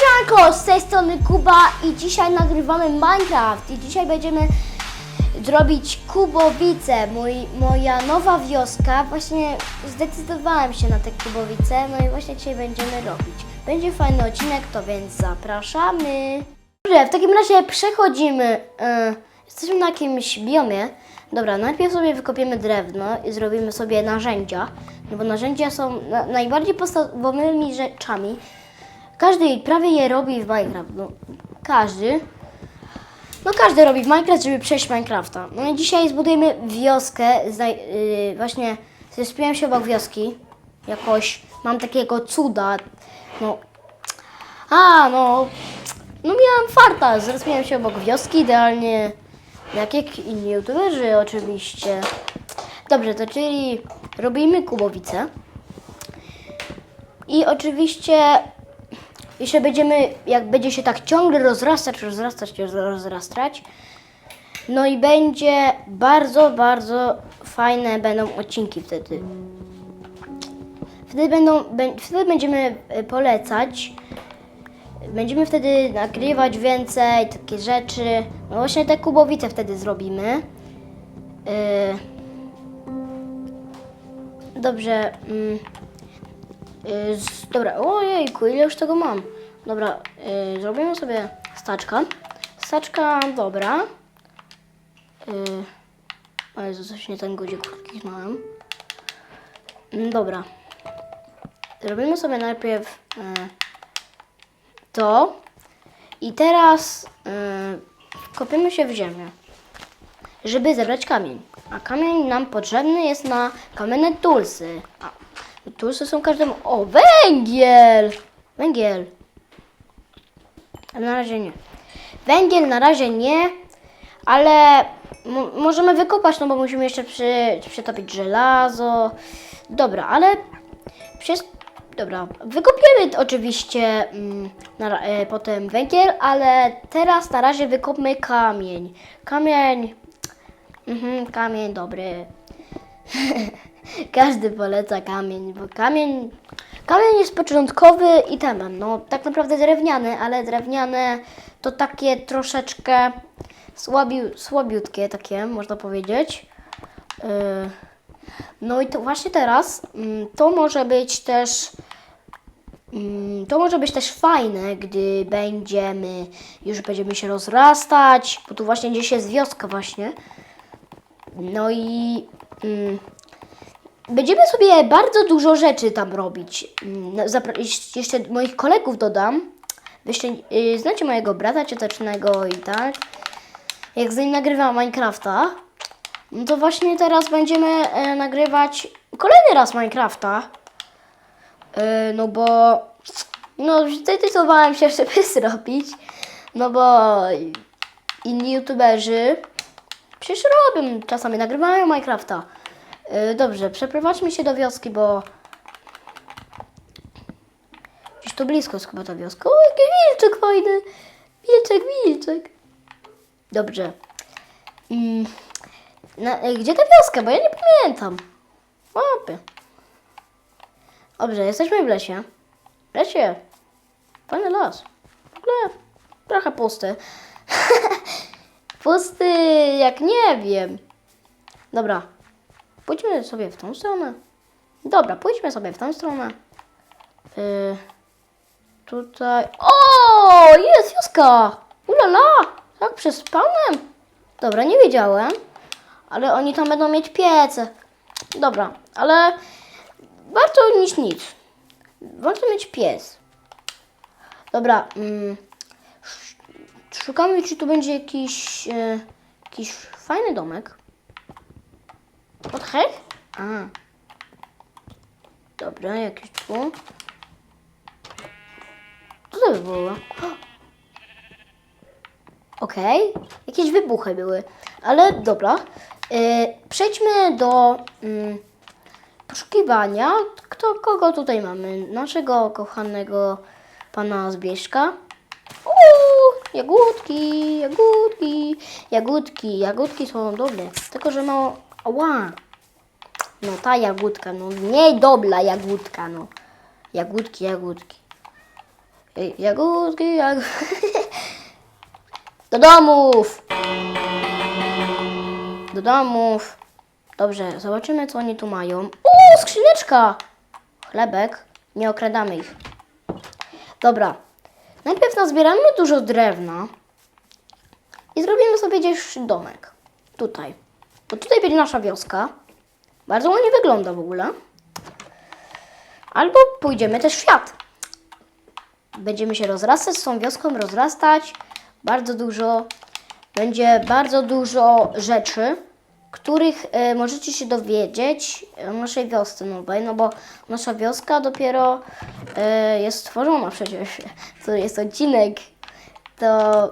Siemanko, z tej strony Kuba i dzisiaj nagrywamy Minecraft i dzisiaj będziemy zrobić Kubowice, mój, moja nowa wioska. Właśnie zdecydowałem się na te Kubowice, no i właśnie dzisiaj będziemy robić. Będzie fajny odcinek, to więc zapraszamy. Dobrze, w takim razie przechodzimy. e, jesteśmy na jakimś biomie. Dobra, najpierw sobie wykopiemy drewno i zrobimy sobie narzędzia, no bo narzędzia są na, najbardziej podstawowymi rzeczami. Każdy prawie je robi w Minecraft. No, każdy. No każdy robi w Minecraft, żeby przejść Minecrafta. No i dzisiaj zbudujemy wioskę. Znaj- yy, właśnie zespiłem się obok wioski. Jakoś mam takiego cuda. No. A, no. No miałem farta. Zespiłem się obok wioski idealnie. Jak jak inni youtuberzy oczywiście. Dobrze, to czyli robimy kubowice. I oczywiście jeśli będziemy, jak będzie się tak ciągle rozrastać, rozrastać, rozrastać, no i będzie bardzo, bardzo fajne będą odcinki wtedy. Wtedy, będą, bę- wtedy będziemy e, polecać, będziemy wtedy nagrywać więcej, takie rzeczy. No właśnie te kubowice wtedy zrobimy. E, Dobrze. Y, dobra, ojejku, ile już tego mam? Dobra, y, zrobimy sobie staczka. Staczka, dobra. Y, o coś nie ten guzik kliknąłem. Mm, Dobra. Zrobimy sobie najpierw y, to. I teraz y, kopiemy się w ziemię, żeby zebrać kamień. A kamień nam potrzebny jest na kamienne tulsy. A, tulsy są każdemu... O, węgiel! Węgiel. Na razie nie. Węgiel na razie nie, ale mo- możemy wykopać, no bo musimy jeszcze przy, przytopić żelazo. Dobra, ale przez... Dobra, wykopiemy oczywiście mm, na, e, potem węgiel, ale teraz na razie wykopmy kamień. Kamień... Mhm, kamień dobry. Każdy poleca kamień, bo kamień, kamień jest początkowy itemem. No, tak naprawdę drewniany, ale drewniane to takie troszeczkę słabiu, słabiutkie, takie można powiedzieć. Yy, No i to właśnie teraz mm, to może być też mm, to może być też fajne, gdy będziemy już będziemy się rozrastać, bo tu właśnie gdzieś jest wioska właśnie. No i mm, będziemy sobie bardzo dużo rzeczy tam robić. Mm, zapra- jeszcze moich kolegów dodam. Jeszcze, yy, znacie mojego brata ciotecznego i tak. Jak z nim nagrywam Minecrafta, no to właśnie teraz będziemy e, nagrywać kolejny raz Minecrafta. E, no bo no zdecydowałem się, żeby zrobić. No bo inni youtuberzy Przecież robią, czasami nagrywają Minecrafta. Yy, dobrze, przeprowadźmy się do wioski, bo... Gdzieś tu blisko jest chyba ta wioska. O, jaki wilczek fajny! Wilczek, wilczek. Dobrze. Mm, na, e, gdzie ta wioska? Bo ja nie pamiętam. Łapy. Dobrze, jesteśmy w lesie. W lesie. Fajny las. W ogóle trochę pusty. Pusty, jak nie wiem. Dobra, pójdźmy sobie w tą stronę. Dobra, pójdźmy sobie w tą stronę. Yy, tutaj. O, jest wioska! Ulala! Tak, przespałem. Dobra, nie wiedziałem, ale oni tam będą mieć piece. Dobra, ale warto niż nic. Warto mieć piec. Dobra, mm, Szukamy, czy tu będzie jakiś, e, jakiś fajny domek. The heck? A. Dobra, jakiś tu. Co to by było? Okej, jakieś wybuchy były, ale dobra. E, przejdźmy do mm, poszukiwania. Kto, kogo tutaj mamy? Naszego kochanego pana Zbieżka. Uuu, jagódki, jagódki, jagódki, jagódki są dobre, tylko że mało, ała, no ta jagódka, no nie dobra jagódka, no, jagódki, jagódki. Jagódki, jagódki. Do domów! Do domów. Dobrze, zobaczymy co oni tu mają. O, skrzyneczka! Chlebek. Nie okradamy ich. Dobra. Najpierw nazbieramy dużo drewna. I zrobimy sobie gdzieś domek. Tutaj. Bo tutaj będzie nasza wioska. Bardzo ładnie wygląda w ogóle. Albo pójdziemy też w świat. Będziemy się rozrastać z tą wioską, rozrastać. Bardzo dużo. Będzie bardzo dużo rzeczy, których e, możecie się dowiedzieć o naszej wiosce nowej, no bo nasza wioska dopiero e, jest stworzona przecież. To jest odcinek. To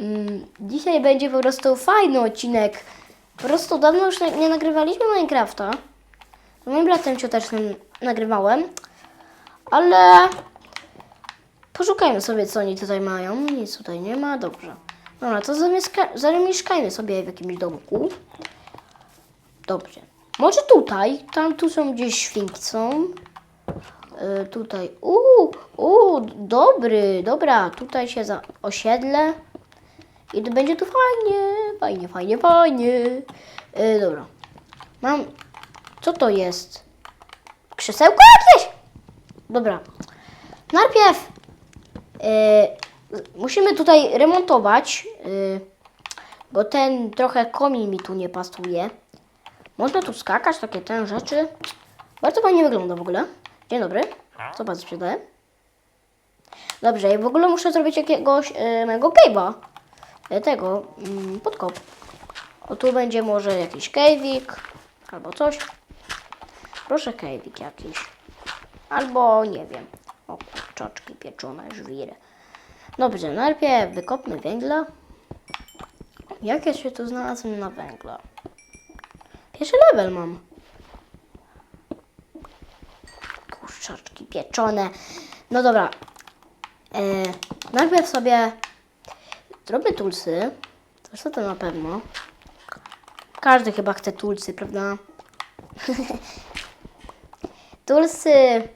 mm, dzisiaj będzie po prostu fajny odcinek. Po prostu dawno już nie nagrywaliśmy Minecrafta. Z moim bratem ciotecznym nagrywałem, ale poszukajmy sobie, co oni tutaj mają. Nic tutaj nie ma, dobrze. Dobra, to zamieszkajmy sobie w jakimś domku. Dobrze. Może tutaj, tam tu są gdzieś świnki są. E, tutaj, uuu, uuu, dobry, dobra, tutaj się za osiedlę. I to będzie tu fajnie, fajnie, fajnie, fajnie. E, dobra. Mam, co to jest? Krzesełko jakieś? Dobra. Najpierw e, musimy tutaj remontować, e, bo ten trochę komin mi tu nie pasuje. Można tu skakać, takie te rzeczy. Bardzo fajnie wygląda w ogóle. Dzień dobry. Co pan sprzedaje? Dobrze, i w ogóle muszę zrobić jakiegoś e, mego cave'a. E, tego, mm, podkop. O tu będzie może jakiś cave'ik, albo coś. Proszę cave'ik jakiś. Albo nie wiem. O kurczaczki pieczone, żwiry. Dobrze, najpierw wykopmy węgla. Jak ja się tu znalazłem na węgla? Pierwszy level mam. Kurczaczki pieczone. No dobra. E, najpierw sobie zrobię tulsy. Zresztą to na pewno. Każdy chyba chce tulsy, prawda? tulsy.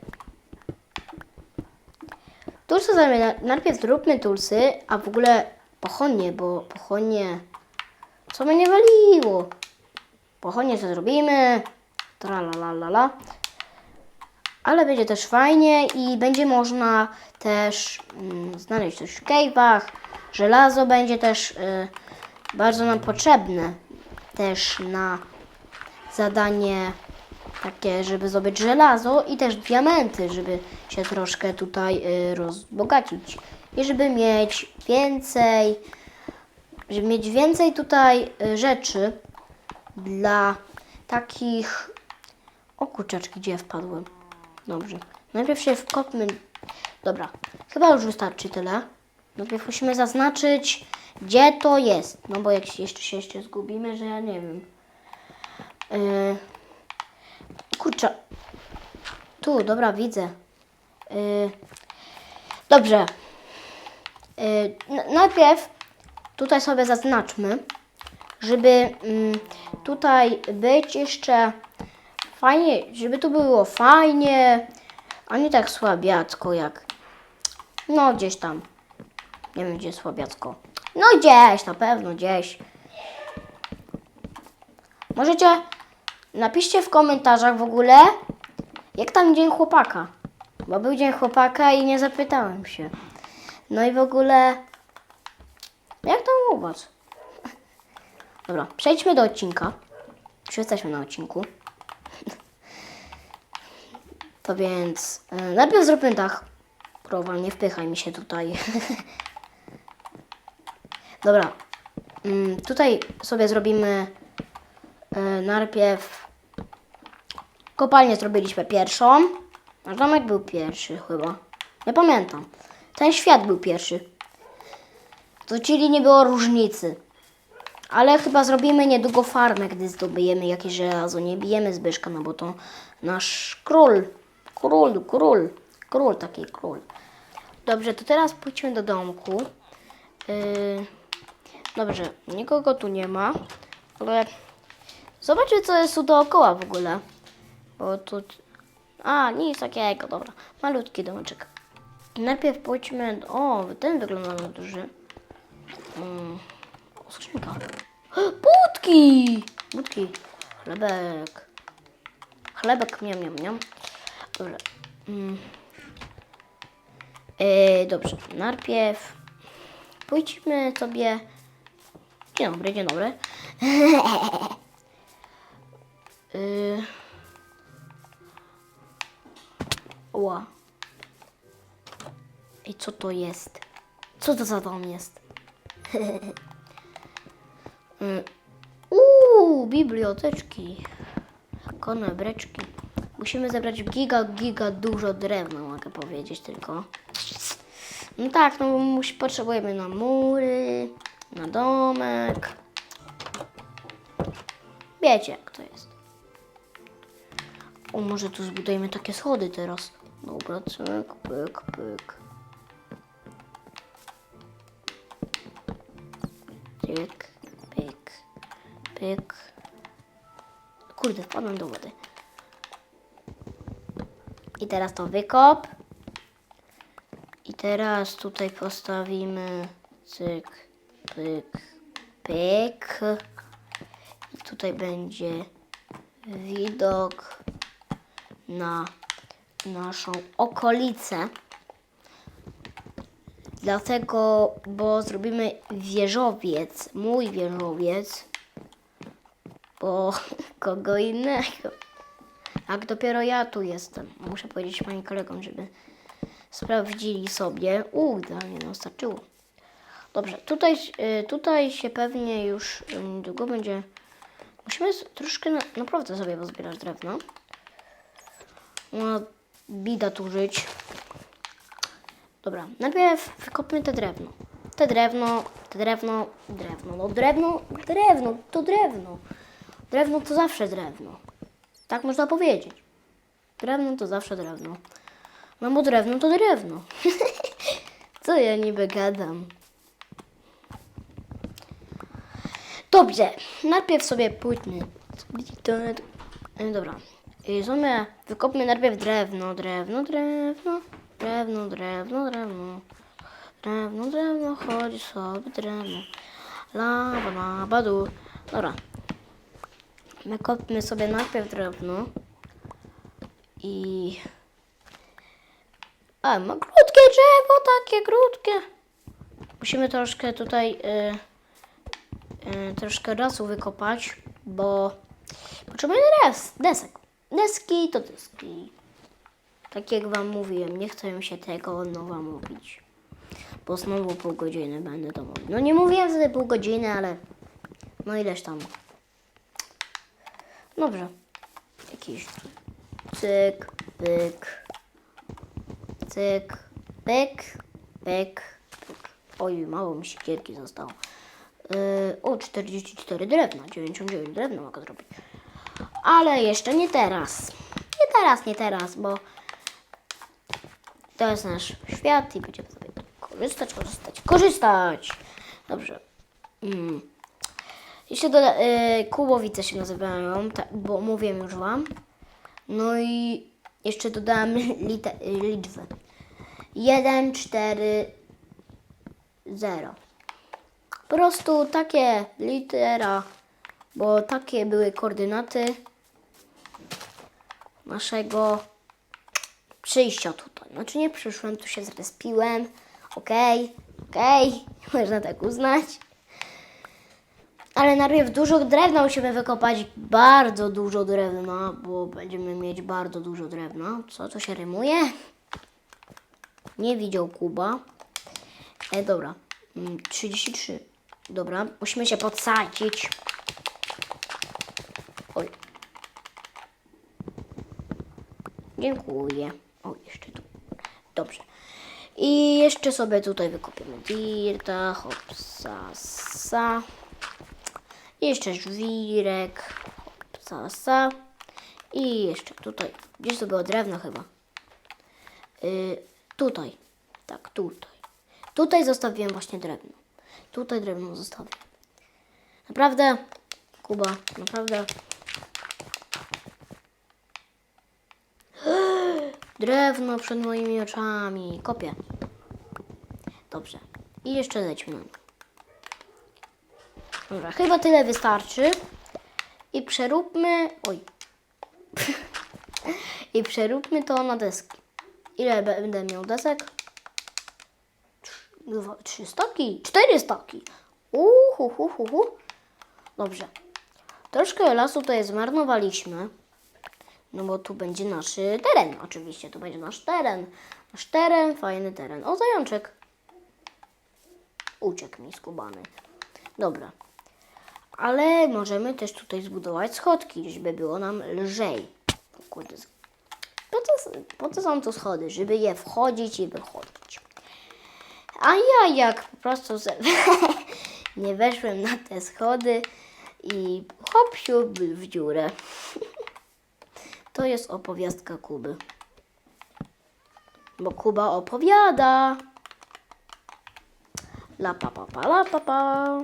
Tulsy sobie na- najpierw zróbmy tulsy, a w ogóle pochodnie, bo pochodnie... Co mnie nie waliło? Pochodnie sobie zrobimy. Tralalala. Ale będzie też fajnie i będzie można też mm, znaleźć coś w cave'ach. Żelazo będzie też y, bardzo nam potrzebne. Też na zadanie takie, żeby zdobyć żelazo i też diamenty, żeby się troszkę tutaj y, rozbogacić. I żeby mieć więcej, żeby mieć więcej tutaj y, rzeczy dla takich... O kurczaczki, gdzie ja wpadłem? Dobrze. Najpierw się wkopmy... Dobra, chyba już wystarczy tyle. Najpierw musimy zaznaczyć, gdzie to jest. No bo jak się jeszcze się jeszcze zgubimy, że ja nie wiem. Yy... Kurczę. Tu, dobra, widzę. Yy... Dobrze. Yy, najpierw tutaj sobie zaznaczmy, żeby mm, tutaj być jeszcze fajnie, żeby tu było fajnie, a nie tak słabiacko jak, no gdzieś tam, nie wiem gdzie słabiacko, no gdzieś, na pewno gdzieś. Możecie, napiszcie w komentarzach w ogóle, jak tam dzień chłopaka, bo był dzień chłopaka i nie zapytałem się. No i w ogóle, jak tam u was? Dobra, przejdźmy do odcinka. Już jesteśmy na odcinku. To więc e, najpierw zróbmy dach. Prowal, nie wpychaj mi się tutaj. Dobra. Mm, tutaj sobie zrobimy e, najpierw kopalnię zrobiliśmy pierwszą. A domek był pierwszy chyba. Nie pamiętam. Ten świat był pierwszy. To czyli nie było różnicy. Ale chyba zrobimy niedługo farmę, gdy zdobijemy jakieś żelazo. Nie bijemy Zbyszka, no bo to nasz król. Król, król. Król, taki król. Dobrze, to teraz pójdźmy do domku. Yy, dobrze, nikogo tu nie ma. Ale zobaczmy, co jest tu dookoła w ogóle. Bo tu... A, nic takiego, dobra. Malutki domeczek. Najpierw pójdźmy. O, ten wygląda na duży. Mm. O, skrzynka. Budki! Budki. Chlebek. Chlebek, miam, miam, miam. Dobrze. Mm. E, dobrze, najpierw pójdźmy sobie. Dzień dobry, dzień dobry. y... Ła. I co to jest? Co to za dom jest? Mm. Uuu, biblioteczki. Konebreczki. Musimy zebrać giga, giga dużo drewna, mogę powiedzieć tylko. No tak, no potrzebujemy na mury, na domek. Wiecie jak to jest. O, może tu zbudujemy takie schody teraz. Dobra, cyk, pyk, pyk. Pyk, pyk, pyk. Kurde, wpadłem do wody. I teraz to wykop. I teraz tutaj postawimy cyk, pyk, pyk. I tutaj będzie widok na naszą okolicę. Dlatego, bo zrobimy wieżowiec, mój wieżowiec, bo kogo innego. Jak dopiero ja tu jestem. Muszę powiedzieć moim kolegom, żeby sprawdzili sobie. Uuu, idealnie nam starczyło. Dobrze, tutaj, y, tutaj się pewnie już niedługo będzie... Musimy troszkę na, naprawdę sobie pozbierać drewno. No, bida tu żyć. Dobra, najpierw wykopmy te drewno. Te drewno, te drewno, drewno. No drewno, drewno, to drewno. Drewno to zawsze drewno. Tak można powiedzieć. Drewno to zawsze drewno. No bo drewno to drewno. Co ja niby gadam? Dobrze, najpierw sobie pójdźmy. E, Dobra. I sobie wykopmy najpierw drewno, drewno, drewno, drewno, drewno, drewno. Drewno, drewno, chodź sobie drewno. Laba, laba, du. Dobra. Wykopmy sobie najpierw drewno. I... A, ma krótkie drzewo, takie krótkie. Musimy troszkę tutaj y, troszkę rasu wykopać, bo potrzebujemy des, desek. Deski to deski. Tak jak wam mówiłem, nie chcę się tego nowa mówić. Bo znowu pół godziny będę to mówić. No nie mówiłem wtedy pół godziny, ale no ileż tam. Dobrze. Jakiś cyk, pyk, cyk, pyk, pyk, pyk. Oj, mało mi siekierki zostało. O, 44 drewna, 99 drewna mogę zrobić. Ale jeszcze nie teraz. Nie teraz, nie teraz, bo to jest nasz świat i będziemy sobie korzystać, korzystać, korzystać. Dobrze. Mm. Jeszcze doda- y, Kubowice się nazywają, ta, bo mówiłem już Wam. No i jeszcze dodałem lite- y, liczbę. 1, 4, 0. Po prostu takie litera, bo takie były koordynaty naszego przyjścia tutaj. Znaczy nie przyszłem, tu się zrespiłem. Okej, okej, można tak uznać. Ale najpierw dużo drewna musimy wykopać, bardzo dużo drewna, bo będziemy mieć bardzo dużo drewna. Co to się rymuje? Nie widział Kuba. E, dobra, Mm, 33. Dobra, musimy się podsadzić. Oj. Dziękuję. O, jeszcze tu. Dobrze. I jeszcze sobie tutaj wykopiemy dirta, hopsa, sa. Jeszcze żwirek, hopsa, sa. I jeszcze tutaj. Gdzieś to było drewno chyba. Y, tutaj. Tak, tutaj. Tutaj zostawiłem właśnie drewno. Tutaj drewno zostawię. Naprawdę, Kuba, naprawdę. Drewno przed moimi oczami. Kopię. Dobrze. I jeszcze lećmy. Dobra, chyba tyle wystarczy. I przeróbmy... Oj. I przeróbmy to na deski. Ile będę miał desek? Dwa, trzy stoki? Cztery stoki. Uhu, hu, hu, hu. Dobrze. Troszkę lasu tutaj zmarnowaliśmy. No bo tu będzie nasz teren. Oczywiście, tu będzie nasz teren. Nasz teren, fajny teren. O, zajączek. Uciekł mi skubany. Dobra. Ale możemy też tutaj zbudować schodki, żeby było nam lżej. Po co, po co są tu schody? Żeby je wchodzić i wychodzić. A ja jak po prostu ze... nie weszłem na te schody i hop w dziurę. To jest opowiastka Kuby. Bo Kuba opowiada. La pa pa pa la pa pa.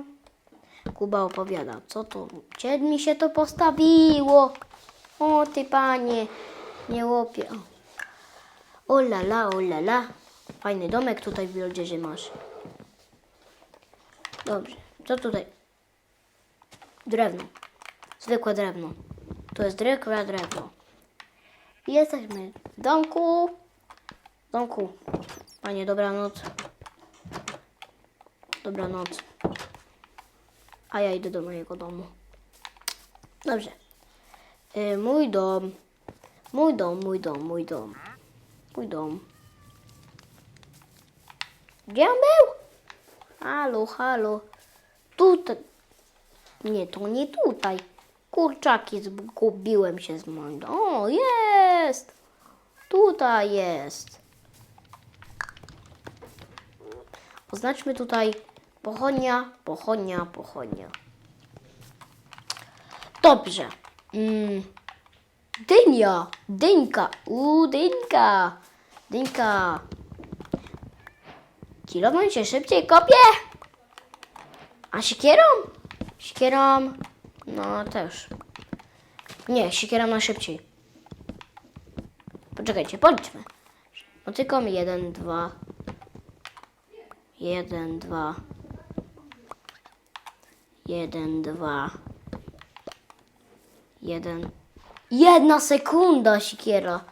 Kuba opowiada, co to? Gdzie mi się to postawiło? O ty panie, nie łopie. O la la, o la la. Fajny domek tutaj w Wielodzieży masz. Dobrze, co tutaj? Drewno. Zwykłe drewno. To jest zwykłe drewno. Jesteśmy w domku. W domku. Panie, dobranoc. Dobranoc. A ja idę do mojego domu. Dobrze. Y, mój dom. Mój dom, mój dom, mój dom. Mój dom. Gdzie on był? Halo, halo. Tutaj. Nie, to nie tutaj. Kurczaki, zgubiłem się z domem. O, jest! Tutaj jest. Oznaczmy tutaj pochodnia, pochodnia, pochodnia. Dobrze. Mm. Dynia, dynka, u dynka, dynka. Kilową się szybciej kopie. A siekierą? Siekierą, no też. Nie, siekierą na szybciej. Poczekajcie, policzmy. No tylko jeden, dwa. Jeden, dwa. Jeden, dwa. Jeden. Jedna sekunda, siekiera.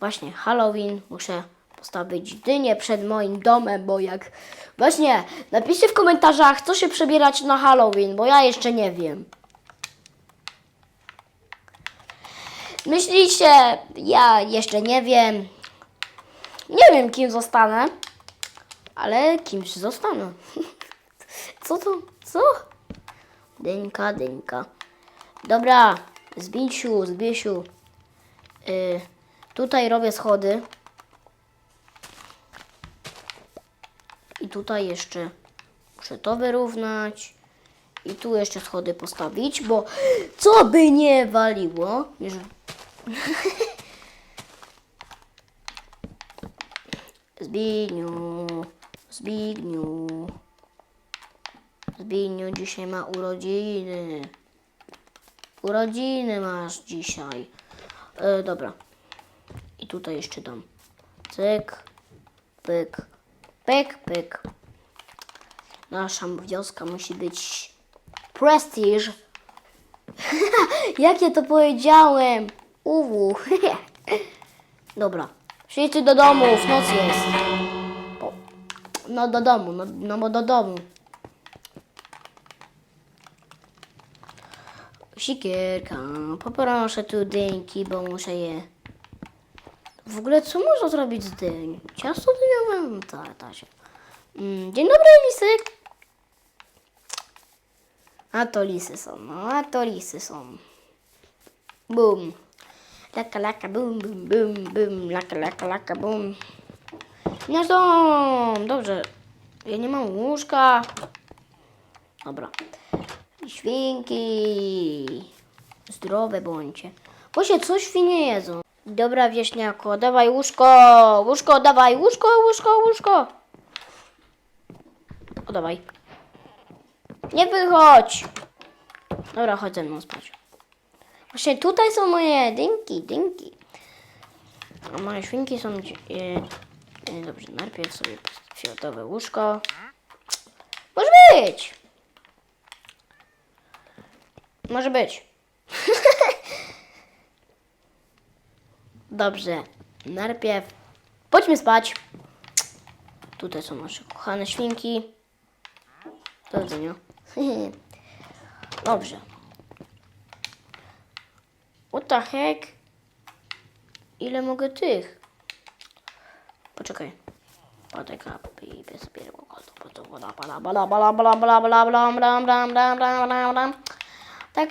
Właśnie, Halloween. Muszę postawić dynię przed moim domem, bo jak... Właśnie, napiszcie w komentarzach, co się przebierać na Halloween, bo ja jeszcze nie wiem. Myślicie, ja jeszcze nie wiem. Nie wiem, kim zostanę, ale kimś zostanę. Co to? Co? Dynka, dynka. Dobra, Zbisiu, Zbisiu. Y, tutaj robię schody. Tutaj jeszcze muszę to wyrównać. I tu jeszcze schody postawić, bo co by nie waliło. Że... Zbigniu, Zbigniu. Zbigniu dzisiaj ma urodziny. Urodziny masz dzisiaj. E, dobra. I tutaj jeszcze dam. Cyk, pyk, pyk, pyk. Nasza wioska musi być prestige. Jak ja to powiedziałem? Uwu. Dobra. Wszyscy do domu, w noc jest. No do domu, no, no bo do domu. Sikierka, poproszę tu dynki, bo muszę je... W ogóle co można zrobić z dyń? Ciasto dyniowe? Ta, ta się. Mm, dzień dobry, lisy. A to lisy są, no, a to lisy są. Bum. Laka, laka, bum, bum, bum, bum, laka, laka, laka, bum. Nasz dom! Dobrze. Ja nie mam łóżka. Dobra. Świnki. Zdrowe bądźcie. Bo się co świnie jedzą. Dobra, wieśniako, dawaj łóżko. Łóżko, dawaj, łóżko, łóżko, łóżko. O, dawaj. Nie wychodź. Dobra, chodź ze mną spać. Właśnie tutaj są moje dynki, dynki. A moje świnki są... E, e, dobrze, najpierw sobie fioletowe łóżko. Może być! Może być. Dobrze, najpierw pójdźmy spać. Tutaj są nasze kochane świnki. Do widzenia. Dobrze. What the heck? Ile mogę tych? Poczekaj. Poczekaj, piję sobie Tak,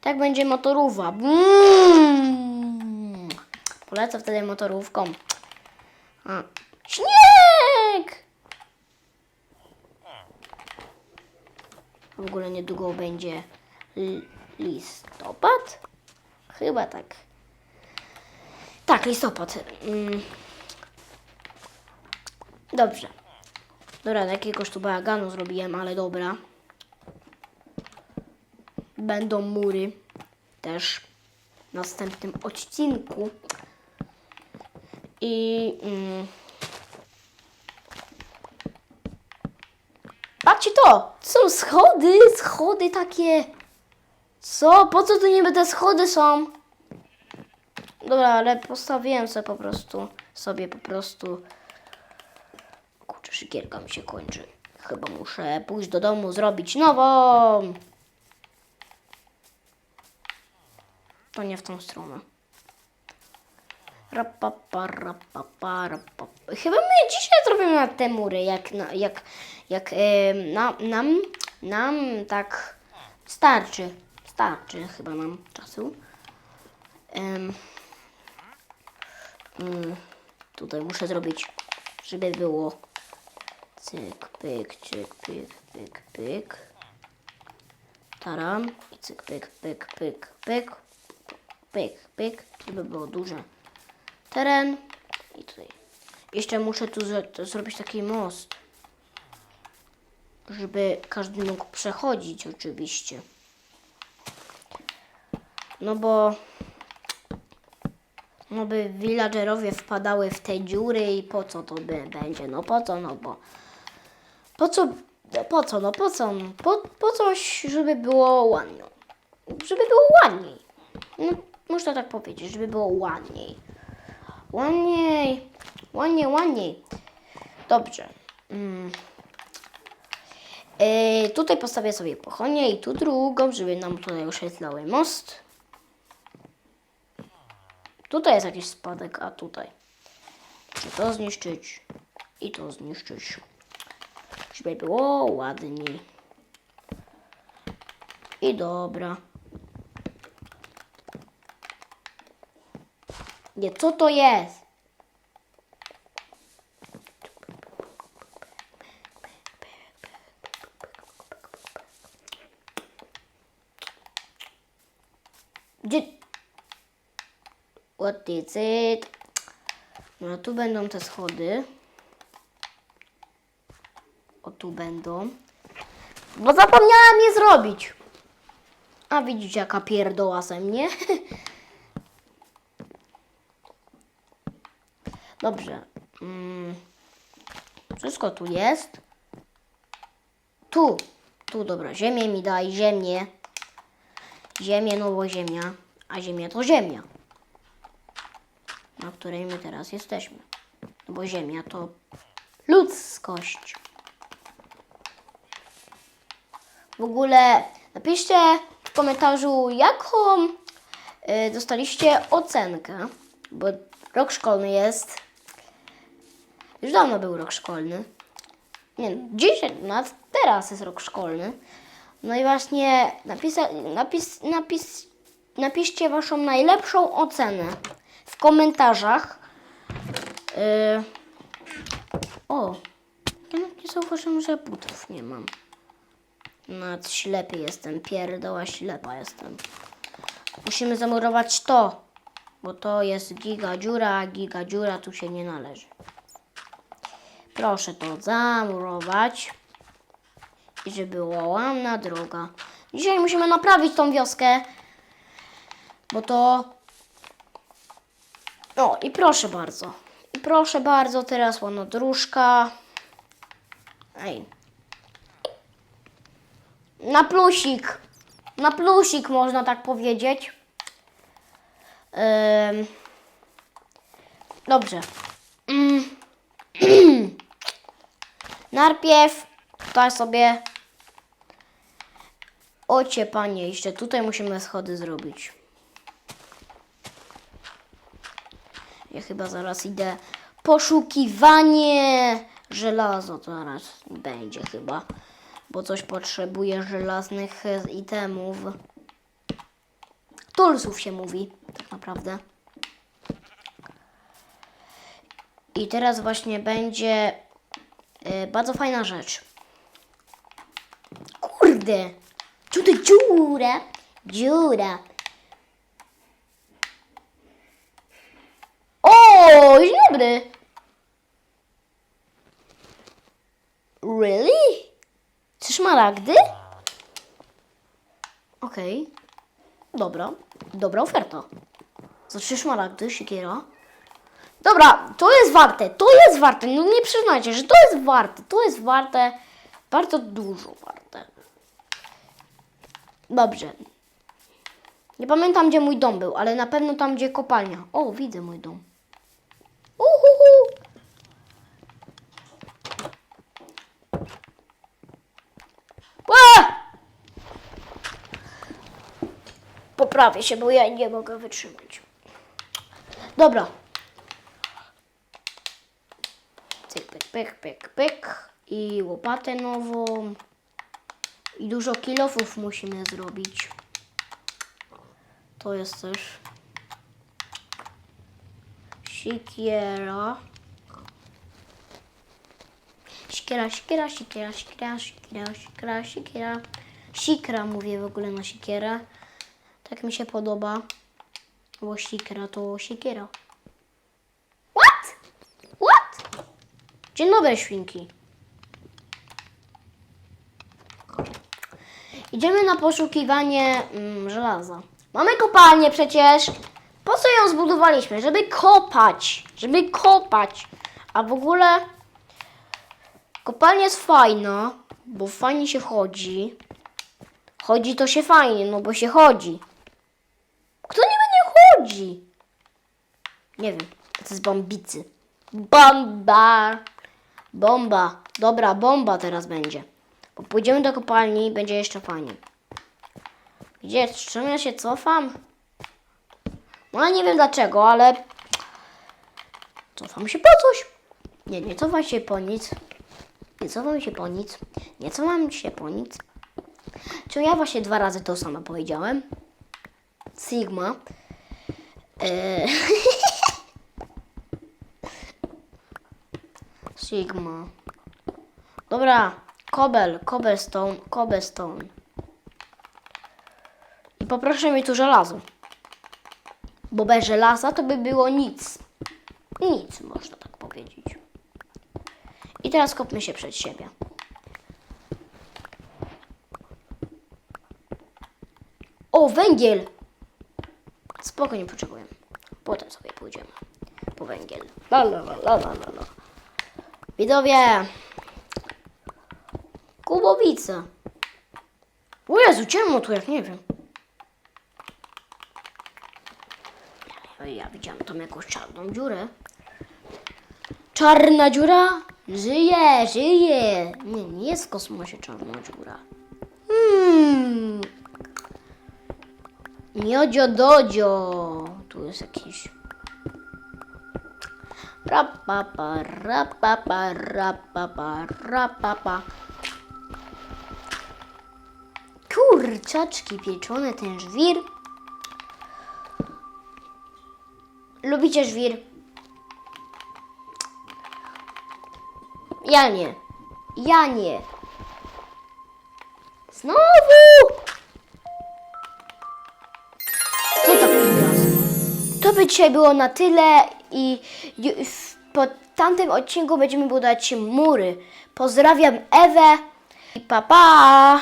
tak będzie motorowa. Mm. Polecę wtedy motorówką. A. Śnieg! W ogóle niedługo będzie li- listopad? Chyba tak. Tak, listopad. Mm. Dobrze. Dobra, jakiegoś tu bałaganu zrobiłem, ale dobra. Będą mury też w następnym odcinku. I mm, patrzcie to! Są schody, schody takie. Co? Po co tu niby te schody są? Dobra, ale postawiłem sobie po prostu, sobie po prostu. Kurczę, szykierka mi się kończy. Chyba muszę pójść do domu, zrobić nową. To nie w tą stronę. Rapapa. Chyba my dzisiaj zrobimy na te mury, jak, na, jak, jak e, na, nam, nam tak starczy. Starczy chyba nam czasu. Em, mm, tutaj muszę zrobić, żeby było cyk, pyk, cyk, pyk, pyk, pyk. Taram i cyk, pyk, pyk, pyk, pyk, pyk, pyk, żeby było duże teren i tutaj. Jeszcze muszę tu zrobić taki most, żeby każdy mógł przechodzić oczywiście. No bo no by villagerowie wpadały w te dziury i po co to by będzie? No po co? No bo po co? no Po co? No po co? No Po, po coś, żeby było ładnie. Żeby było ładniej. No, można tak powiedzieć, żeby było ładniej. Ładniej, ładniej, ładniej. Dobrze. Mm. E, tutaj postawię sobie pochonię i tu drugą, żeby nam tutaj oświetlały most. Tutaj jest jakiś spadek, a tutaj. Muszę to zniszczyć i to zniszczyć. Żeby było ładniej. I dobra. Nie, co to jest? Gdzie? What is it? No tu będą te schody. O tu będą. Bo zapomniałam je zrobić. A widzicie jaka pierdoła ze mnie? Dobrze. Mm. Wszystko tu jest. Tu. Tu, dobra. Ziemię mi daj, ziemię. Ziemię, no bo ziemia. A ziemia to ziemia. Na której my teraz jesteśmy. No bo ziemia to ludzkość. W ogóle napiszcie w komentarzu, jaką y, dostaliście ocenkę, bo rok szkolny jest. Już dawno był rok szkolny. Nie, no, dzisiaj, nawet teraz jest rok szkolny. No i właśnie napisa, napis, napis, napiszcie waszą najlepszą ocenę w komentarzach. Yy, o, ja nawet nie zauważyłem, że butów nie mam. Nawet ślepy jestem, pierdoła ślepa jestem. Musimy zamurować to, bo to jest giga dziura, a giga dziura tu się nie należy. Proszę to zamurować i żeby była ładna droga. Dzisiaj musimy naprawić tą wioskę, bo to O, i proszę bardzo. I proszę bardzo, teraz łonodróżka. Ej. Na plusik. Na plusik można tak powiedzieć. Dobrze. Mm. Najpierw tutaj sobie Ocie panie, jeszcze tutaj musimy schody zrobić. Ja chyba zaraz idę. Poszukiwanie żelazo zaraz będzie chyba. Bo coś potrzebuje żelaznych e, itemów. Tulsów się mówi, tak naprawdę. I teraz właśnie będzie e, bardzo fajna rzecz. Kurde! Tutaj dziura! Dziura! O, dzień dobry! Really? Czy szmaragdy? Okej. Dobra. Dobra oferta. Za trzy szmaragdy, siekiera. Dobra, to jest warte, to jest warte. No nie przyznajcie, że to jest warte. To jest warte. Bardzo dużo warte. Dobrze. Nie pamiętam, gdzie mój dom był, ale na pewno tam, gdzie kopalnia. O, widzę mój dom. Uhuhu. Ła! Poprawię się, bo ja nie mogę wytrzymać. Dobra. Cyk, pyk, pyk, pyk. I łopatę nową. I dużo kilofów musimy zrobić. To jest też. Sikiera. Sikiera, sikiera, sikiera, sikiera, sikiera, sikiera, sikiera. Sikra mówię w ogóle na sikierę. Tak mi się podoba. Bo sikra to siekiera. What? What? Dzień dobry, świnki. Idziemy na poszukiwanie mm, żelaza. Mamy kopalnię przecież. Po co ją zbudowaliśmy? Żeby kopać. Żeby kopać. A w ogóle kopalnia jest fajna, bo fajnie się chodzi. Chodzi to się fajnie, no bo się chodzi. Kto niby nie chodzi? Nie wiem. To jest bombicy. Bomba. Bomba. Dobra, bomba teraz będzie. Bo pójdziemy do kopalni i będzie jeszcze fajnie. Gdzie? Czemu ja się cofam? No nie wiem dlaczego, ale cofam się po coś. Nie, nie cofam się po nic. Nie cofam się po nic. Nie cofam się po nic. Czy ja właśnie dwa razy to samo powiedziałem? Sigma. Eee. Sigma. Dobra, kobel, cobblestone, cobblestone. I poproszę mi tu żelazo. Bo bez żelaza to by było nic. Nic, można tak powiedzieć. I teraz kopmy się przed siebie. O, węgiel! Spoko, nie potrzebujemy. Potem sobie pójdziemy po węgiel. La, la, la, la, la, la, la. Widowie! Kubowice. O Jezu, ciemno tu, jak nie wiem. Ja, widziałam tam jakąś czarną dziurę. Czarna dziura? Żyje, żyje. Nie, nie jest w kosmosie czarna dziura. Hmm. Miodzio dodzio. Tu jest jakiś... Rapapa, rapapa, rapapa. Kurczaczki pieczone, ten żwir. Lubicie żwir? Ja nie. Ja nie. Znowu! Dzisiaj było na tyle i po tamtym odcinku będziemy budować mury. Pozdrawiam Ewę i pa pa!